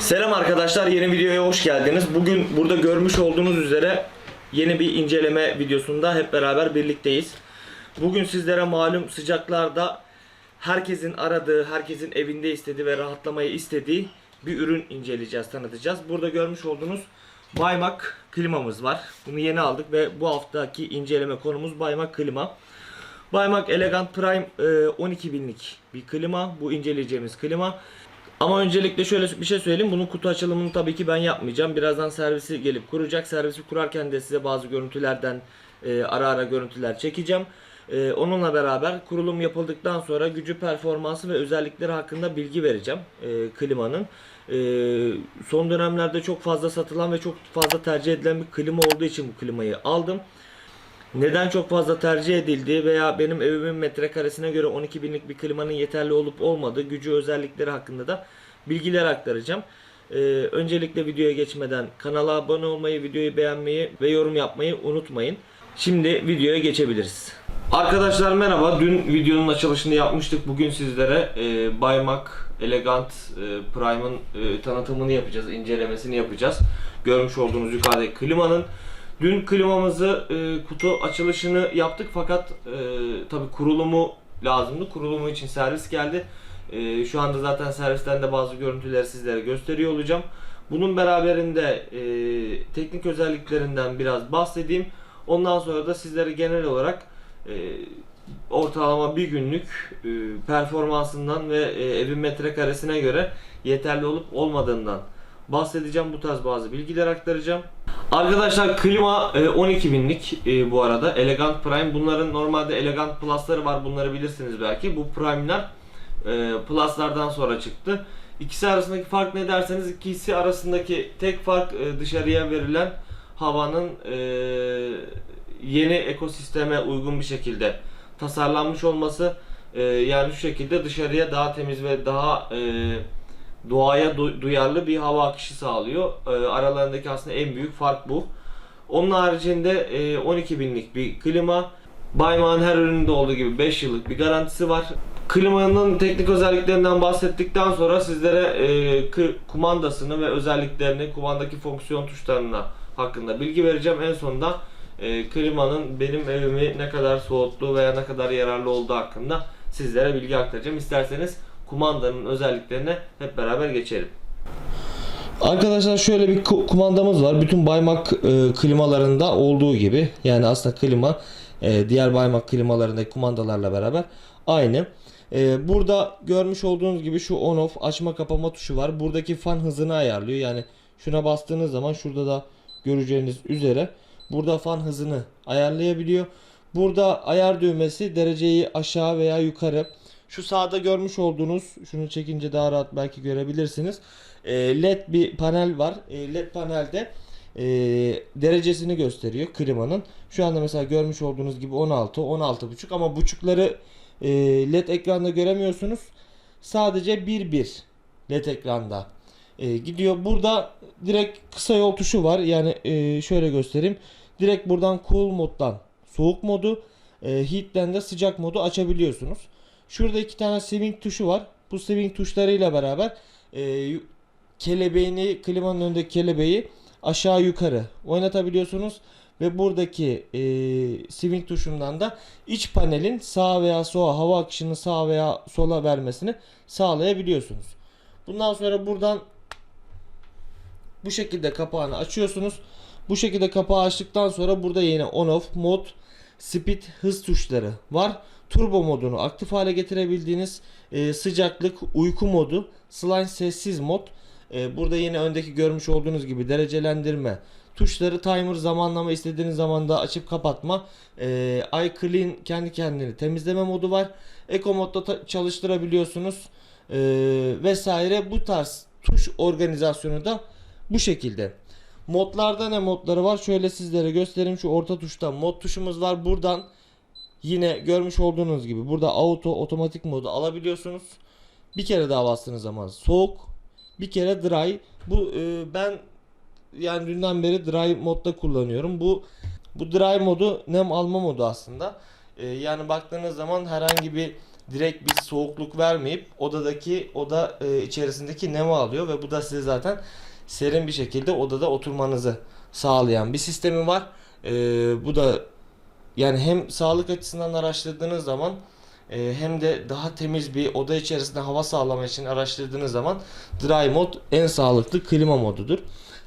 Selam arkadaşlar yeni videoya hoş geldiniz. Bugün burada görmüş olduğunuz üzere yeni bir inceleme videosunda hep beraber birlikteyiz. Bugün sizlere malum sıcaklarda herkesin aradığı, herkesin evinde istediği ve rahatlamayı istediği bir ürün inceleyeceğiz, tanıtacağız. Burada görmüş olduğunuz Baymak klimamız var. Bunu yeni aldık ve bu haftaki inceleme konumuz Baymak klima. Baymak Elegant Prime e, 12 binlik bir klima. Bu inceleyeceğimiz klima. Ama öncelikle şöyle bir şey söyleyeyim. Bunun kutu açılımını tabii ki ben yapmayacağım. Birazdan servisi gelip kuracak. Servisi kurarken de size bazı görüntülerden e, ara ara görüntüler çekeceğim. E, onunla beraber kurulum yapıldıktan sonra gücü, performansı ve özellikleri hakkında bilgi vereceğim e, klimanın. E, son dönemlerde çok fazla satılan ve çok fazla tercih edilen bir klima olduğu için bu klimayı aldım. Neden çok fazla tercih edildiği veya benim evimin metrekaresine göre 12 binlik bir klimanın yeterli olup olmadığı gücü özellikleri hakkında da bilgiler aktaracağım. Ee, öncelikle videoya geçmeden kanala abone olmayı, videoyu beğenmeyi ve yorum yapmayı unutmayın. Şimdi videoya geçebiliriz. Arkadaşlar merhaba. Dün videonun açılışını yapmıştık. Bugün sizlere e, Baymak Elegant e, Prime'ın e, tanıtımını yapacağız, incelemesini yapacağız. Görmüş olduğunuz yukarıdaki klimanın Dün klimamızı e, kutu açılışını yaptık fakat e, tabi kurulumu lazımdı. Kurulumu için servis geldi. E, şu anda zaten servisten de bazı görüntüleri sizlere gösteriyor olacağım. Bunun beraberinde e, teknik özelliklerinden biraz bahsedeyim. Ondan sonra da sizlere genel olarak e, ortalama bir günlük e, performansından ve e, evin metrekaresine göre yeterli olup olmadığından bahsedeceğim. Bu tarz bazı bilgiler aktaracağım. Arkadaşlar klima e, 12 binlik e, bu arada Elegant Prime. Bunların normalde Elegant Plus'ları var. Bunları bilirsiniz belki. Bu Prime'ler e, Plus'lardan sonra çıktı. İkisi arasındaki fark ne derseniz ikisi arasındaki tek fark e, dışarıya verilen havanın e, yeni ekosisteme uygun bir şekilde tasarlanmış olması. E, yani şu şekilde dışarıya daha temiz ve daha e, doğaya du- duyarlı bir hava akışı sağlıyor. E, aralarındaki aslında en büyük fark bu. Onun haricinde e, 12 binlik bir klima. Baymak'ın her ürününde olduğu gibi 5 yıllık bir garantisi var. Klimanın teknik özelliklerinden bahsettikten sonra sizlere e, kumandasını ve özelliklerini, kumandaki fonksiyon tuşlarına hakkında bilgi vereceğim. En sonunda e, klimanın benim evimi ne kadar soğuttuğu veya ne kadar yararlı olduğu hakkında sizlere bilgi aktaracağım. İsterseniz kumandanın özelliklerine hep beraber geçelim. Arkadaşlar şöyle bir ku- kumandamız var. Bütün Baymak e, klimalarında olduğu gibi. Yani aslında klima e, diğer Baymak klimalarındaki kumandalarla beraber aynı. E, burada görmüş olduğunuz gibi şu on off açma kapama tuşu var. Buradaki fan hızını ayarlıyor. Yani şuna bastığınız zaman şurada da göreceğiniz üzere burada fan hızını ayarlayabiliyor. Burada ayar düğmesi dereceyi aşağı veya yukarı. Şu sağda görmüş olduğunuz şunu çekince daha rahat belki görebilirsiniz. E, LED bir panel var. E, LED panelde e, derecesini gösteriyor klimanın. Şu anda mesela görmüş olduğunuz gibi 16, 16.5 ama buçukları e, LED ekranda göremiyorsunuz. Sadece 1.1 LED ekranda e, gidiyor. Burada direkt kısa yol tuşu var. Yani e, şöyle göstereyim. Direkt buradan cool moddan soğuk modu, e, heat'ten de sıcak modu açabiliyorsunuz. Şurada iki tane swing tuşu var. Bu swing tuşlarıyla beraber e, kelebeğini, klimanın önündeki kelebeği aşağı yukarı oynatabiliyorsunuz. Ve buradaki e, swing tuşundan da iç panelin sağ veya sola hava akışını sağ veya sola vermesini sağlayabiliyorsunuz. Bundan sonra buradan bu şekilde kapağını açıyorsunuz. Bu şekilde kapağı açtıktan sonra burada yine on off mod, speed hız tuşları var. Turbo modunu aktif hale getirebildiğiniz e, sıcaklık, uyku modu, slime sessiz mod. E, burada yine öndeki görmüş olduğunuz gibi derecelendirme tuşları, timer zamanlama istediğiniz zaman da açıp kapatma. E, iClean kendi kendini temizleme modu var. Eco modda çalıştırabiliyorsunuz. E, vesaire bu tarz tuş organizasyonu da bu şekilde. Modlarda ne modları var? Şöyle sizlere göstereyim. Şu orta tuşta mod tuşumuz var. Buradan yine görmüş olduğunuz gibi burada auto otomatik modu alabiliyorsunuz. Bir kere daha bastığınız zaman soğuk, bir kere dry. Bu e, ben yani dünden beri dry modda kullanıyorum. Bu bu dry modu nem alma modu aslında. E, yani baktığınız zaman herhangi bir direkt bir soğukluk vermeyip odadaki oda e, içerisindeki nemi alıyor ve bu da size zaten serin bir şekilde odada oturmanızı sağlayan bir sistemi var. E, bu da yani hem sağlık açısından araştırdığınız zaman e, hem de daha temiz bir oda içerisinde hava sağlamak için araştırdığınız zaman dry mod en sağlıklı klima modudur.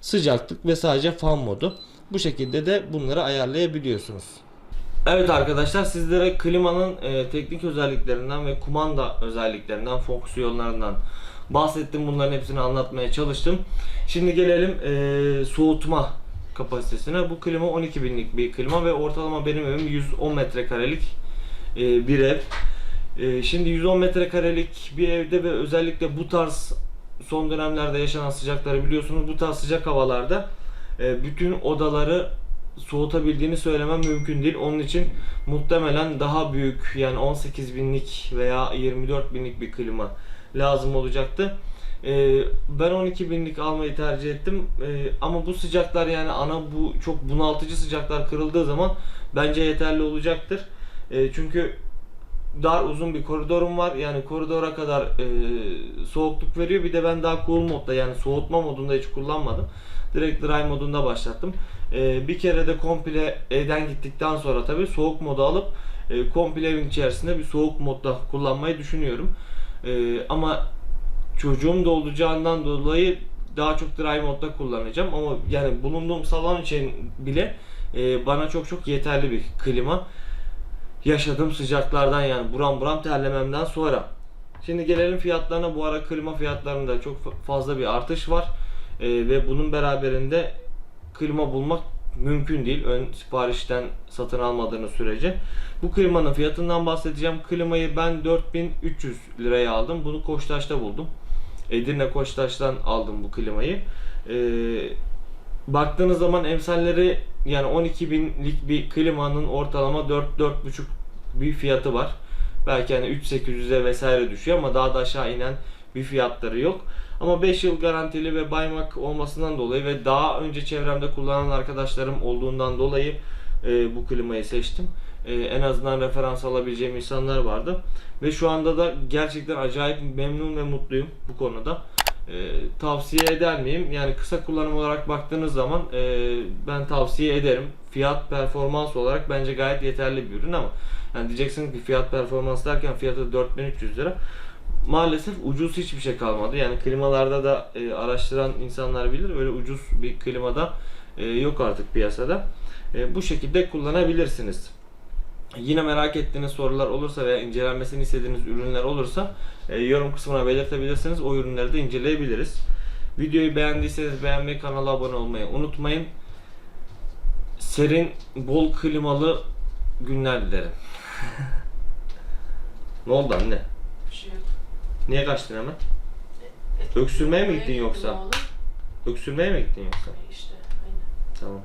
Sıcaklık ve sadece fan modu. Bu şekilde de bunları ayarlayabiliyorsunuz. Evet arkadaşlar sizlere klimanın e, teknik özelliklerinden ve kumanda özelliklerinden, fonksiyonlarından bahsettim. Bunların hepsini anlatmaya çalıştım. Şimdi gelelim e, soğutma kapasitesine. Bu klima 12 binlik bir klima ve ortalama benim evim 110 metrekarelik e, bir ev. E, şimdi 110 metrekarelik bir evde ve özellikle bu tarz son dönemlerde yaşanan sıcakları biliyorsunuz. Bu tarz sıcak havalarda e, bütün odaları soğutabildiğini söylemem mümkün değil. Onun için muhtemelen daha büyük yani 18 binlik veya 24 binlik bir klima lazım olacaktı. Ee, ben 12 binlik almayı tercih ettim. Ee, ama bu sıcaklar yani ana bu çok bunaltıcı sıcaklar kırıldığı zaman bence yeterli olacaktır. Ee, çünkü dar uzun bir koridorum var. Yani koridora kadar e, soğukluk veriyor. Bir de ben daha cool modda yani soğutma modunda hiç kullanmadım. Direkt dry modunda başlattım. E, bir kere de komple evden gittikten sonra tabii soğuk modu alıp e, komple evin içerisinde bir soğuk modda kullanmayı düşünüyorum. E, ama çocuğum da olacağından dolayı daha çok dry modda kullanacağım ama yani bulunduğum salon için bile e, bana çok çok yeterli bir klima yaşadığım sıcaklardan yani buram buram terlememden sonra. Şimdi gelelim fiyatlarına. Bu ara klima fiyatlarında çok fa- fazla bir artış var. Ee, ve bunun beraberinde klima bulmak mümkün değil. Ön siparişten satın almadığınız sürece. Bu klimanın fiyatından bahsedeceğim. Klimayı ben 4300 liraya aldım. Bunu Koçtaş'ta buldum. Edirne Koçtaş'tan aldım bu klimayı. Ee, baktığınız zaman emsalleri yani 12 binlik bir klimanın ortalama 4-4,5 bir fiyatı var. Belki hani 3-800'e vesaire düşüyor ama daha da aşağı inen bir fiyatları yok. Ama 5 yıl garantili ve baymak olmasından dolayı ve daha önce çevremde kullanan arkadaşlarım olduğundan dolayı e, bu klimayı seçtim. E, en azından referans alabileceğim insanlar vardı. Ve şu anda da gerçekten acayip memnun ve mutluyum bu konuda. E, tavsiye eder miyim? Yani kısa kullanım olarak baktığınız zaman e, ben tavsiye ederim. Fiyat performans olarak bence gayet yeterli bir ürün ama yani diyeceksiniz ki fiyat performans derken fiyatı 4300 lira. Maalesef ucuz hiçbir şey kalmadı. Yani klimalarda da e, araştıran insanlar bilir. Öyle ucuz bir klimada e, yok artık piyasada. E, bu şekilde kullanabilirsiniz. Yine merak ettiğiniz sorular olursa veya incelenmesini istediğiniz ürünler olursa e, yorum kısmına belirtebilirsiniz. O ürünleri de inceleyebiliriz. Videoyu beğendiyseniz beğenmeyi, kanala abone olmayı unutmayın. Serin, bol klimalı günler dilerim. ne oldu anne? Bir şey yok. Niye kaçtın hemen? Öksürmeye mi gittin yoksa? Öksürmeye mi gittin yoksa? İşte aynen. Tamam.